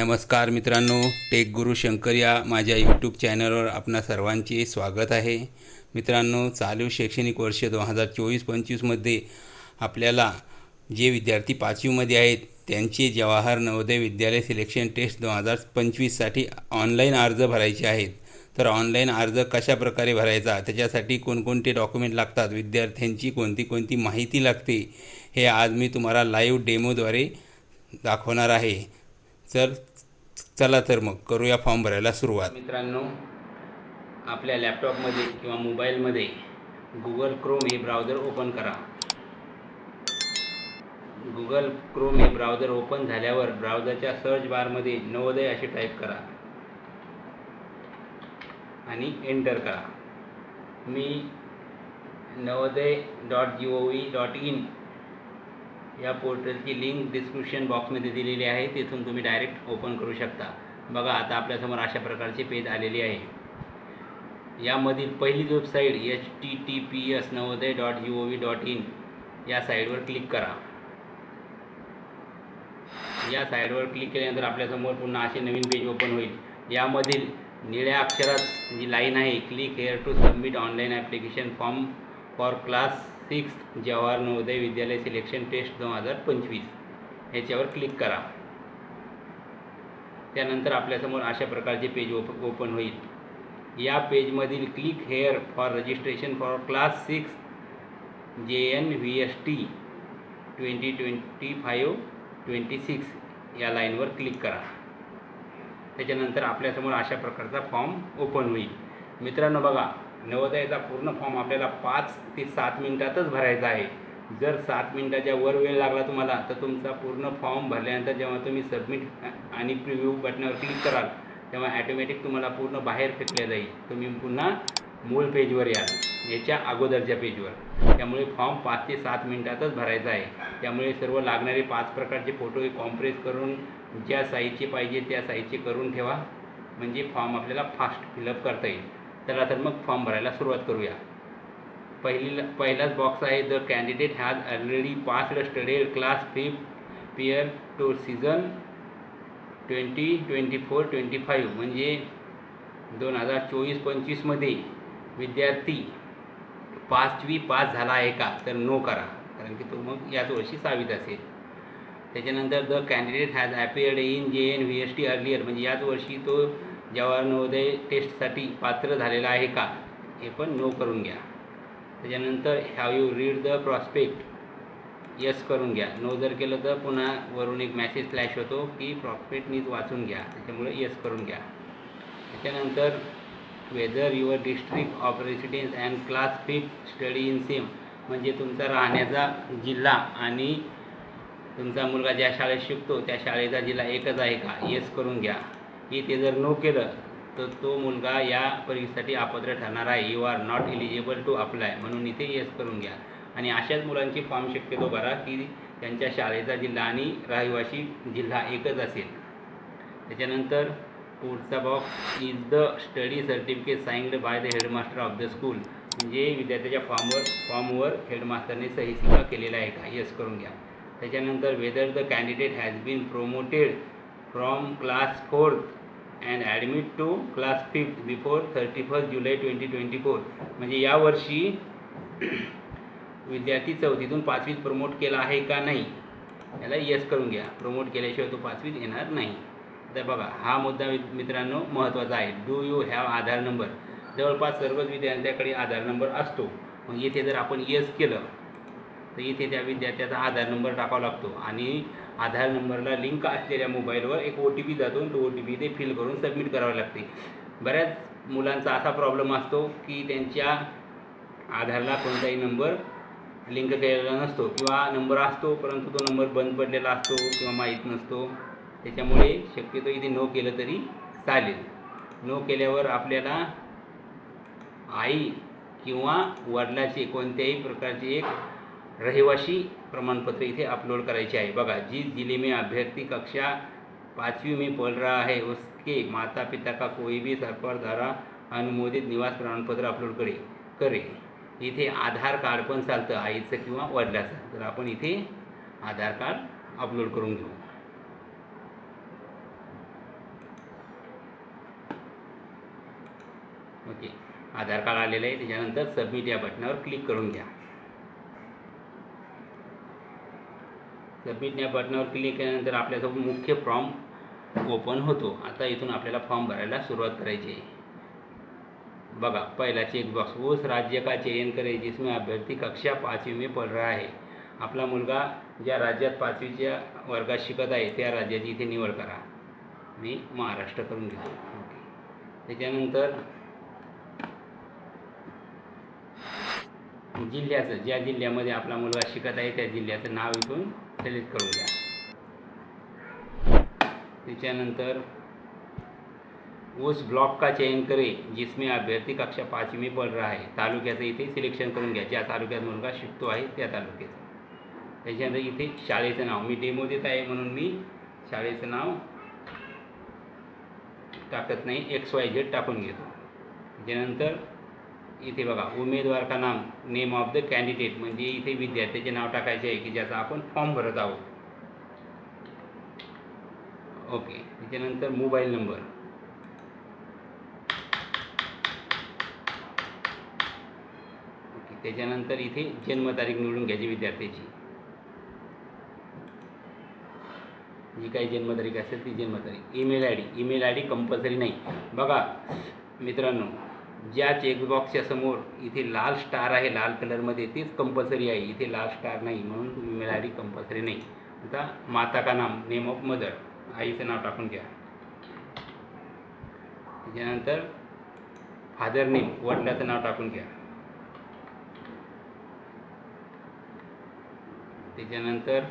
नमस्कार मित्रांनो टेक गुरु शंकर या माझ्या यूट्यूब चॅनलवर आपणा सर्वांचे स्वागत आहे. मित्रांनो चालू शैक्षणिक वर्ष दोन हजार चोवीस पंचवीसमध्ये आपल्याला जे विद्यार्थी पाचवीमध्ये आहेत त्यांचे जवाहर नवोदय विद्यालय सिलेक्शन टेस्ट दोन हजार पंचवीससाठी ऑनलाईन अर्ज भरायचे आहेत. तर ऑनलाईन अर्ज कशा प्रकारे भरायचा? त्याच्यासाठी कोणकोणते डॉक्युमेंट लागतात? विद्यार्थ्यांची कोणती कोणती माहिती लागते? हे आज मी तुम्हाला लाईव्ह डेमोद्वारे दाखवणार आहे. तर चला तर मग करूया फॉर्म भरायला सुरुवात. मित्रांनो आपल्या लॅपटॉपमध्ये किंवा मोबाईलमध्ये गुगल क्रोम हे ब्राउझर ओपन करा. गुगल क्रोम हे ब्राउझर ओपन झाल्यावर ब्राउझरच्या सर्च बारमध्ये नवोदय असे टाईप करा. आणि एंटर करा. मी Navodaya dot G O V dot in या पोर्टलची लिंक डिस्क्रिप्शन बॉक्समध्ये दिलेली आहे तिथून तुम्ही डायरेक्ट ओपन करू शकता. बघा आता आपल्यासमोर अशा प्रकारचे पेज आलेली आहे. यामधील पहिली website H T T P S Navodaya dot G O V dot in या साईटवर क्लिक करा. या साईटवर क्लिक केल्यानंतर आपल्यासमोर पुन्हा असे नवीन पेज ओपन होईल. यामधील निळ्या अक्षरात जी लाईन आहे click here to submit online application form for class six Jawahar Navodaya Vidyalaya selection test दोन हजार पंचवीस. ह्याच्यावर क्लिक करा. त्यानंतर आपल्यासमोर अशा प्रकारचे पेज ओप ओपन होईल. या पेजमधील click here for registration for class six J N V S T twenty twenty five twenty six या लाईनवर क्लिक करा. त्याच्यानंतर आपल्यासमोर अशा प्रकारचा फॉर्म ओपन होईल. मित्रांनो बघा नवोदयाचा पूर्ण फॉर्म आपल्याला पाच ते सात मिनिटातच भरायचा आहे. जर सात मिनिटाच्या वर वेळ लागला तुम्हाला तर तुमचा पूर्ण फॉर्म भरल्यानंतर जेव्हा तुम्ही सबमिट आणि प्रिव्ह्यू बटनावर क्लिक कराल तेव्हा ॲटोमॅटिक तुम्हाला पूर्ण बाहेर फेकल्या जाईल. तुम्ही पुन्हा मूळ पेजवर याल याच्या अगोदरच्या पेजवर त्यामुळे फॉर्म पाच ते सात मिनिटातच भरायचा आहे. त्यामुळे सर्व लागणारे पाच प्रकारचे फोटो कॉम्प्रेस करून ज्या साईजचे पाहिजे त्या साईजचे करून ठेवा. म्हणजे फॉर्म आपल्याला फास्ट फिलअप करता येईल. चला तर मग फॉर्म भरायला सुरुवात करूया. पहिली पहिलाच बॉक्स आहे the candidate has already passed studied class fifth peer to season twenty twenty four twenty five म्हणजे दोन हजार चोवीस पंचवीसमध्ये विद्यार्थी पाचवी पास झाला आहे का? तर नो करा. कारण की तो मग याच वर्षी सहावीत असेल. त्याच्यानंतर the candidate has appeared in J N V S T earlier म्हणजे याच वर्षी तो जवानोदय टेस्टसाठी पात्र झालेला आहे का? हे पण नो करून घ्या. त्याच्यानंतर have you read the prospect yes करून घ्या. नो जर केलं तर पुन्हा वरून एक मॅसेज फ्लॅश होतो की प्रॉस्पेक्ट नीट वाचून घ्या. त्याच्यामुळे यस करून घ्या. त्याच्यानंतर whether your district of residence and class fifth study in same म्हणजे तुमचा राहण्याचा जिल्हा आणि तुमचा मुलगा ज्या शाळेत शिकतो त्या शाळेचा जिल्हा एकच आहे का? येस करून घ्या. इथे जर नो केलं तर तो मुलगा या परीक्षेसाठी अपात्र ठरणार आहे. You are not eligible to apply म्हणून इथे येस करून घ्या. आणि अशाच मुलांची फॉर्म शक्यतो भरा की त्यांच्या शाळेचा जिल्हा आणि रहिवासी जिल्हा एकच असेल. त्याच्यानंतर पुढचा box is the study certificate signed by the headmaster of the school म्हणजे विद्यार्थ्याच्या फॉर्मवर फॉर्मवर हेडमास्टरने सही सुद्धा केलेला आहे का? येस करून घ्या. त्याच्यानंतर whether the candidate has been promoted from class fourth and admit to class fifth before thirty first July twenty twenty four म्हणजे यावर्षी विद्यार्थी चौथीतून पाचवीत प्रमोट केला आहे का नाही? याला येस करून घ्या. प्रमोट केल्याशिवाय तो पाचवीत येणार नाही. तर बघा हा मुद्दा मित्रांनो महत्त्वाचा आहे. Do you have Aadhaar number जवळपास सर्वच विद्यार्थ्याकडे आधार नंबर असतो. मग इथे जर आपण येस केलं तर इथे त्या विद्यार्थ्याचा आधार नंबर टाकावा लागतो. आणि आधार नंबरला लिंक असलेल्या मोबाईलवर एक ओ टी पी जातो. तो ओ टी पी ते फिल करून सबमिट करावे लागते. बऱ्याच मुलांचा असा प्रॉब्लेम असतो की त्यांच्या आधारला कोणताही नंबर लिंक केलेला नसतो किंवा नंबर असतो परंतु तो नंबर बंद पडलेला असतो किंवा माहीत नसतो. त्याच्यामुळे शक्यतो इथे नो केलं तरी चालेल. नो केल्यावर आपल्याला आई किंवा वडिलाचे कोणत्याही प्रकारचे एक रहिवासी प्रमाणपत्र इथे अपलोड करायचे आहे. बघा जिस जिले में अभ्यर्थी कक्षा पाँचवीं में पढ़ रहा है उसके माता पिता का कोई भी सरकार द्वारा अनुमोदित निवास प्रमाणपत्र अपलोड करे करे. इथे आधार कार्ड पण चालतं आईचं किंवा वडिलाचं. तर आपण इथे आधार कार्ड अपलोड करून घेऊ. ओके. आधार कार्ड आलेलं आहे त्याच्यानंतर सबमिट या बटनावर क्लिक करून घ्या. सबमिट या बटनावर क्लिक केल्यानंतर आपल्यासोबत मुख्य फॉर्म ओपन होतो. आता इथून आपल्याला फॉर्म भरायला सुरुवात करायची आहे. बघा पहिला चेकबॉक्स उस राज्य का चयन करें जिसमें अभ्यर्थी कक्षा पाचवी में पढ़ रहा है आपला मुलगा ज्या राज्यात पाचवीच्या वर्गात शिकत आहे त्या राज्याची इथे निवड करा. मी महाराष्ट्र करून घेतो. ओके. त्याच्यानंतर जिल्ह्याचं ज्या जिल्ह्यामध्ये आपला मुलगा शिकत आहे त्या जिल्ह्याचं नाव इथून सिलेक्ट करून द्या. त्याच्यानंतर उस ब्लॉक का चयन करें जिसमें अभ्यर्थी कक्षा पाचवी में पढ़ रहा है तालुक्याचं इथे सिलेक्शन करून घ्या. ज्या तालुक्यात मुलगा शिकतो आहे त्या तालुक्याचं. त्याच्यानंतर इथे शाळेचं नाव. मी डेमो देत आहे म्हणून मी शाळेचं नाव टाकत नाही. एक्स वाय झेड टाकून घेतो. त्याच्यानंतर इथे बघा उमेदवार का नाम नेम ऑफ द कॅन्डिडेट म्हणजे इथे विद्यार्थ्याचे नाव टाकायचे आहे की ज्याचा आपण फॉर्म भरत आहोत. ओके त्याच्यानंतर मोबाईल नंबर ओके त्याच्यानंतर इथे जन्मतारीख निवडून घ्यायची विद्यार्थ्याची. जी काही जन्मतारीख असेल ती जन्मतारीख. Email I D email I D compulsory नाही. बघा मित्रांनो ज्या चेकबॉक्सच्या समोर इथे लाल स्टार आहे लाल कलरमध्ये तीच कंपल्सरी आहे. इथे लाल स्टार नाही म्हणून तुम्ही मिळाली कंपल्सरी नाही. आता माता का नाम नेम ऑफ मदर आईचं नाव टाकून घ्या. त्याच्यानंतर फादर नेम वडिलाचं नाव टाकून घ्या. त्याच्यानंतर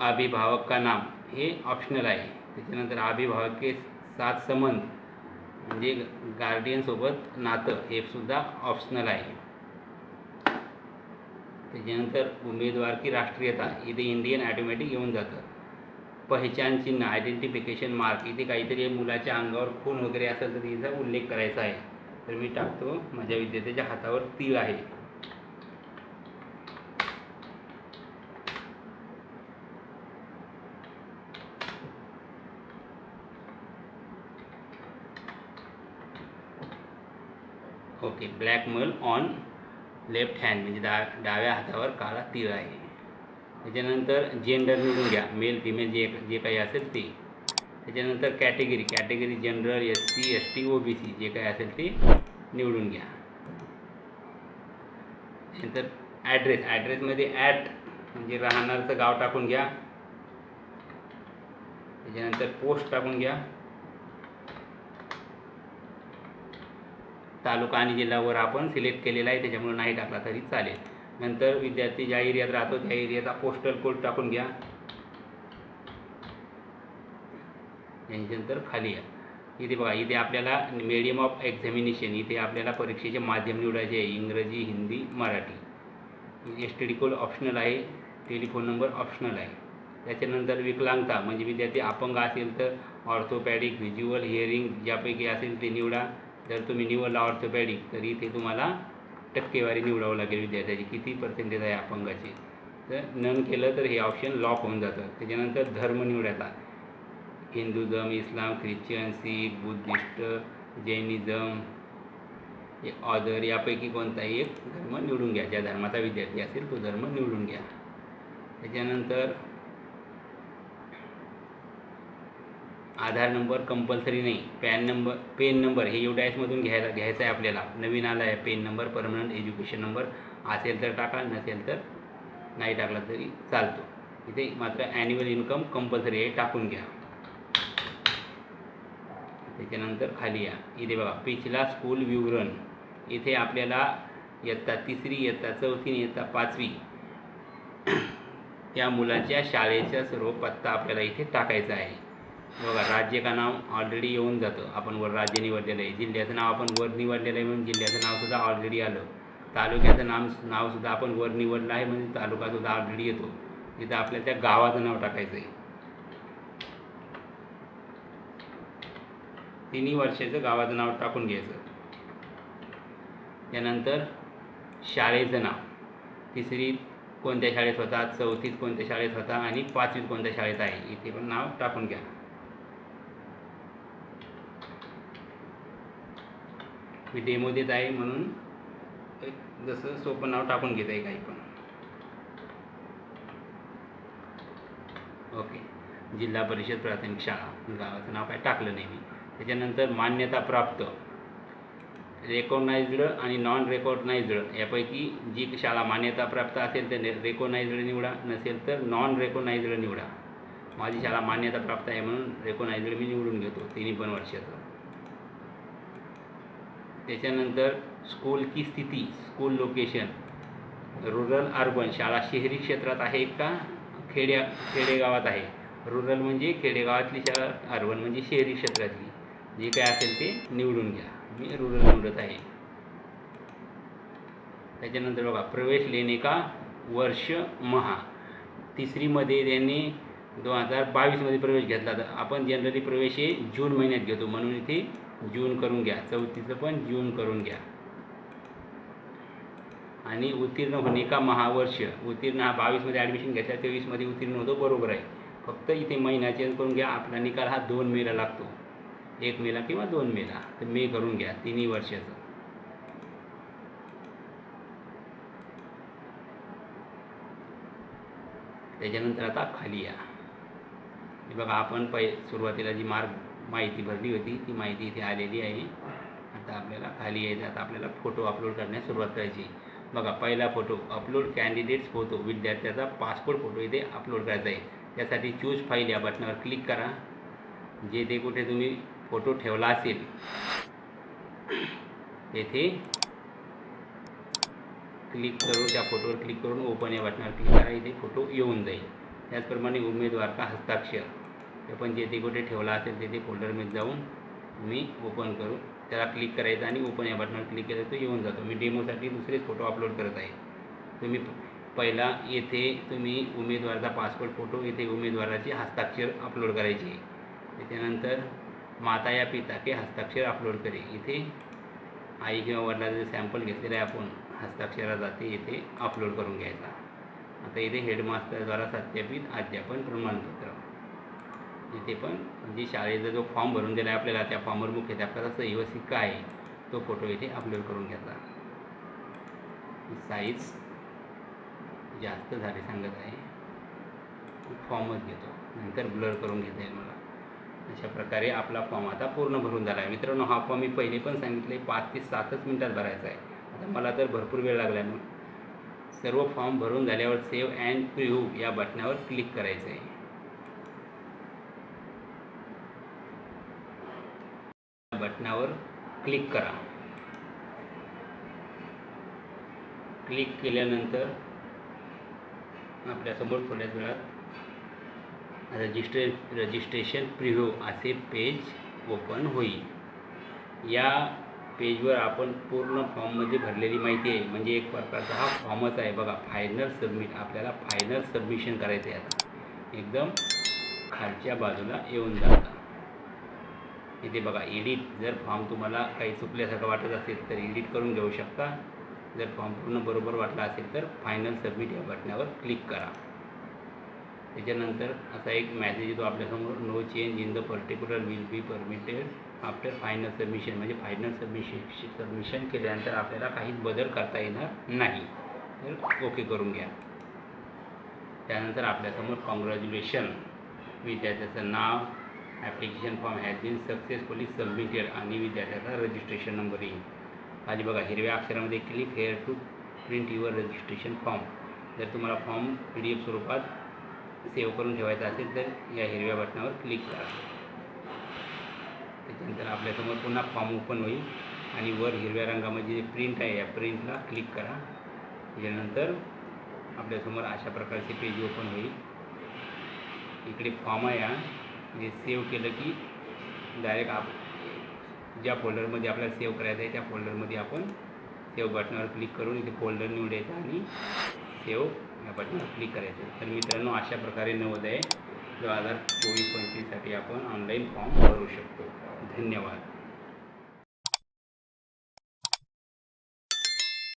अभिभावक का नाम हे ऑप्शनल आहे. त्याच्यानंतर अभिभावक सात संबंध. म्हणजे गार्डियनसोबत नातं हे सुद्धा ऑप्शनल आहे. त्याच्यानंतर उमेदवार की राष्ट्रीयता इथे इंडियन ॲटोमॅटिक येऊन जातं. पहिचान चिन्ह आयडेंटिफिकेशन मार्क इथे काहीतरी मुलाच्या अंगावर खून वगैरे असेल तर तिचा उल्लेख करायचा आहे. तर मी टाकतो माझ्या विद्यार्थ्याच्या हातावर तीळ आहे. Okay black mole on left hand म्हणजे डा डाव्या हातावर काळा तीळ आहे. त्याच्यानंतर जेंडर निवडून घ्या मेल फिमेल जे जे काही असेल ते. त्याच्यानंतर category category general S C S T O B C जे काही असेल ते निवडून घ्या. नंतर ॲड्रेस ॲड्रेसमध्ये ॲट म्हणजे राहणारचं गाव टाकून घ्या. त्याच्यानंतर पोस्ट टाकून घ्या. तालुका आणि जिल्ह्यावर आपण सिलेक्ट केलेला आहे त्याच्यामुळे नाही टाकला तरी चालेल. नंतर विद्यार्थी ज्या एरियात राहतो त्या एरियाचा पोस्टल कोड टाकून घ्या. यांच्यानंतर खाली या इथे बघा इथे आपल्याला मिडियम ऑफ एक्झामिनेशन इथे आपल्याला परीक्षेचे माध्यम निवडायचे आहे. इंग्रजी Hindi Marathi. S T D code optional आहे. टेलिफोन नंबर ऑप्शनल आहे. त्याच्यानंतर विकलांगता म्हणजे विद्यार्थी अपंग असेल तर ऑर्थोपॅडिक व्हिज्युअल हिअरिंग ज्यापैकी असेल ते निवडा. जर तुम्ही निवडला ऑर्थोपॅडिक तर इथे तुम्हाला टक्केवारी निवडावं लागेल विद्यार्थ्याची. किती पर्सेंटेज आहे अपंगाची? तर नन केलं तर हे ऑप्शन लॉक होऊन जातं. त्याच्यानंतर धर्म निवडायचा. Hinduism Islam Christian Sikh Buddhist Jainism हे ऑदर यापैकी कोणताही एक धर्म निवडून घ्या. ज्या धर्माचा विद्यार्थी असेल तो धर्म निवडून घ्या. त्याच्यानंतर आधार नंबर कंपल्सरी नाही पॅन नंबर पेन नंबर हे यू डायसमधून घ्यायला घ्यायचं आहे आपल्याला. नवीन आला आहे PAN number permanent education number. असेल तर टाका नसेल तर नाही टाकला तरी चालतो. इथे मात्र ॲन्युअल इन्कम कंपल्सरी आहे टाकून घ्या. त्याच्यानंतर खाली या. इथे बघा पिछला स्कूल विवरण. इथे आपल्याला इयत्ता तिसरी इयत्ता चौथी इयत्ता पाचवी त्या मुलाच्या शाळेचा सर्व पत्ता आपल्याला इथे टाकायचा आहे. बघा राज्य का नाव ऑलरेडी येऊन जातं. आपण वर राज्य निवडलेलं आहे. जिल्ह्याचं नाव आपण वर निवडलेलं आहे म्हणून जिल्ह्याचं नावसुद्धा ऑलरेडी आलं. तालुक्याचं नाम नावसुद्धा आपण वर निवडलं आहे म्हणजे तालुकासुद्धा ऑलरेडी येतो. तिथं आपल्या त्या गावाचं नाव टाकायचं आहे. तिन्ही वर्षाचं गावाचं नाव टाकून घ्यायचं. त्यानंतर शाळेचं नाव. तिसरीत कोणत्या शाळेत होता चौथीत कोणत्या शाळेत होता आणि पाचवीत कोणत्या शाळेत आहे? इथे पण नाव टाकून घ्या. मी डेमो देत आहे म्हणून एक जसं सोपं नाव टाकून घेत आहे काही पण. ओके जिल्हा परिषद प्राथमिक शाळा गावाचं नाव काय टाकलं नाही मी. त्याच्यानंतर मान्यता प्राप्त. रेकॉग्नाइज्ड आणि नॉन रेकॉग्नाइज्ड यापैकी जी शाळा मान्यता प्राप्त असेल तर रेकॉग्नाइज्ड निवडा नसेल तर नॉन रेकॉग्नाइज्ड निवडा. माझी शाळा मान्यता प्राप्त आहे म्हणून रेकॉग्नाइज्ड मी निवडून घेतो. तिन्ही पण वर्षाचं. त्याच्यानंतर स्कूलची स्थिती स्कूल लोकेशन रुरल अर्बन शाळा शहरी क्षेत्रात आहे का? खेड्या खेडेगावात आहे. रुरल म्हणजे खेडेगावातली शाळा अर्बन म्हणजे शहरी क्षेत्रातली. जे काय असेल ते निवडून घ्या. मी रुरल निवडत आहे. त्याच्यानंतर बघा प्रवेश लेणे का? वर्ष महा. तिसरीमध्ये त्यांनी दोन हजार बावीसमध्ये प्रवेश घेतला. तर आपण जनरली प्रवेश हे जून महिन्यात घेतो. म्हणून इथे जून करून घ्या. चौथीचं पण जून करून घ्या. आणि उत्तीर्ण होणे का महावर्ष? उत्तीर्ण हा बावीसमध्ये ॲडमिशन घ्यायचा तेवीसमध्ये उत्तीर्ण होतो बरोबर आहे. फक्त इथे महिना चेंज करून घ्या आपला निकाल हा दोन मेला लागतो. एक मेला किंवा दोन मेला. तर मे करून घ्या तिन्ही वर्षाचं. त्याच्यानंतर आता खाली या. बघा आपण पै सुरुवातीला जी मार्ग माहिती भरली होती. ती माहिती इथे आलेली आहे. आता आपल्याला खाली यायचं आता आपल्याला फोटो अपलोड करण्यास सुरुवात करायची बघा पहिला फोटो अपलोड कॅन्डिडेट्स फोटो विद्यार्थ्याचा पासपोर्ट फोटो इथे अपलोड करायचा आहे. त्यासाठी चूज फाईल या बटनावर क्लिक करा. जे ते कुठे तुम्ही फोटो ठेवला असेल तेथे क्लिक करून त्या फोटोवर क्लिक करून ओपन या बटनावर क्लिक करा. इथे फोटो येऊन जाईल. त्याचप्रमाणे उमेदवार का हस्ताक्षर. ते पण जे ते कुठे ठेवला असेल तेथे फोल्डरमध्ये जाऊन मी ओपन करू. त्याला क्लिक करायचं आणि ओपन या बटनावर क्लिक केलं तर येऊन जातो. मी डेमोसाठी दुसरेच फोटो अपलोड करत आहे. तुम्ही पहिला येथे तुम्ही उमेदवाराचा पासपोर्ट फोटो येथे उमेदवाराचे हस्ताक्षर अपलोड करायचे. त्याच्यानंतर माता या पिता के हस्ताक्षर अपलोड करे. इथे आई किंवा वडिलाचं सॅम्पल घेतलेलं आहे आपण. हस्ताक्षराचा ते इथे अपलोड करून घ्यायचा. आता इथे हेडमास्टरद्वारा सत्यापित अध्यापन प्रमाणपत्र. इथे पण. म्हणजे शाळेचा जो फॉर्म भरून दिला आहे आपल्याला त्या फॉर्मवर मुख्याध्यापकाचा सही व सिक्का आहे तो फोटो इथे अपलोड करून घ्यायचा साईज जास्त झाले सांगत आहे. फॉर्मच घेतो. नंतर ब्लर करून घेता येईल मला. अशा प्रकारे आपला फॉर्म आता पूर्ण भरून झाला आहे. मित्रांनो हा फॉर्म मी पहिले पण सांगितले पाच ते सातच मिनटात भरायचा आहे. आता मला तर भरपूर वेळ लागला आहे मग सर्व फॉर्म भरून झाल्यावर सेव्ह अँड प्रिव्ह या बटनावर क्लिक करायचं आहे. बटनावर क्लिक करा. क्लिक केल्यानंतर आपल्यासमोर थोड्याच वेळात रजिस्ट्रे रजिस्ट्रेशन प्रिव्ह्यू असे पेज ओपन होईल. या पेजवर आपण पूर्ण फॉर्ममध्ये भरलेली माहिती आहे. म्हणजे एक प्रकारचा हा फॉर्मच आहे. बघा फायनल सबमिट आपल्याला फायनल सबमिशन करायचं आहे आता. एकदम खालच्या बाजूला येऊन जाता. इथे बघा एडिट जर फॉर्म तुम्हाला काही चुकल्यासारखं वाटत असेल तर एडिट करून घेऊ शकता. जर फॉर्म पूर्ण बरोबर वाटला असेल तर फायनल सबमिट या बटनावर क्लिक करा. त्याच्यानंतर असा एक मॅसेज येतो आपल्यासमोर no change in the particular will be permitted after final submission म्हणजे फायनल सबमिशन सबमिशन केल्यानंतर आपल्याला काहीच बदल करता येणार नाही. तर ओके करून घ्या. त्यानंतर आपल्यासमोर कॉंग्रॅच्युलेशन विद्यार्थ्याचं नाव application form has been successfully submitted आणि विद्यार्थ्याचा रजिस्ट्रेशन नंबर येईल. आधी बघा हिरव्या अक्षरामध्ये click here to print your registration form जर तुम्हाला फॉर्म पी डी एफ स्वरूपात सेव्ह करून ठेवायचा असेल तर या हिरव्या बटनावर क्लिक करा. त्याच्यानंतर आपल्यासमोर पुन्हा फॉर्म ओपन होईल आणि वर हिरव्या रंगामध्ये जे प्रिंट आहे या प्रिंटला क्लिक करा. त्याच्यानंतर आपल्यासमोर अशा प्रकारचे पेज ओपन होईल. इकडे फॉर्म आहे हा. म्हणजे सेव्ह केलं की डायरेक्ट आप ज्या फोल्डरमध्ये आपल्याला सेव्ह करायचं आहे त्या फोल्डरमध्ये आपण सेव्ह बटनावर क्लिक करून इथे फोल्डर निवडायचं आणि सेव्ह या बटनावर क्लिक करायचं. तर मित्रांनो अशा प्रकारे नवोदय दोन हजार चोवीस पंचवीससाठी आपण ऑनलाईन फॉर्म भरू शकतो. धन्यवाद.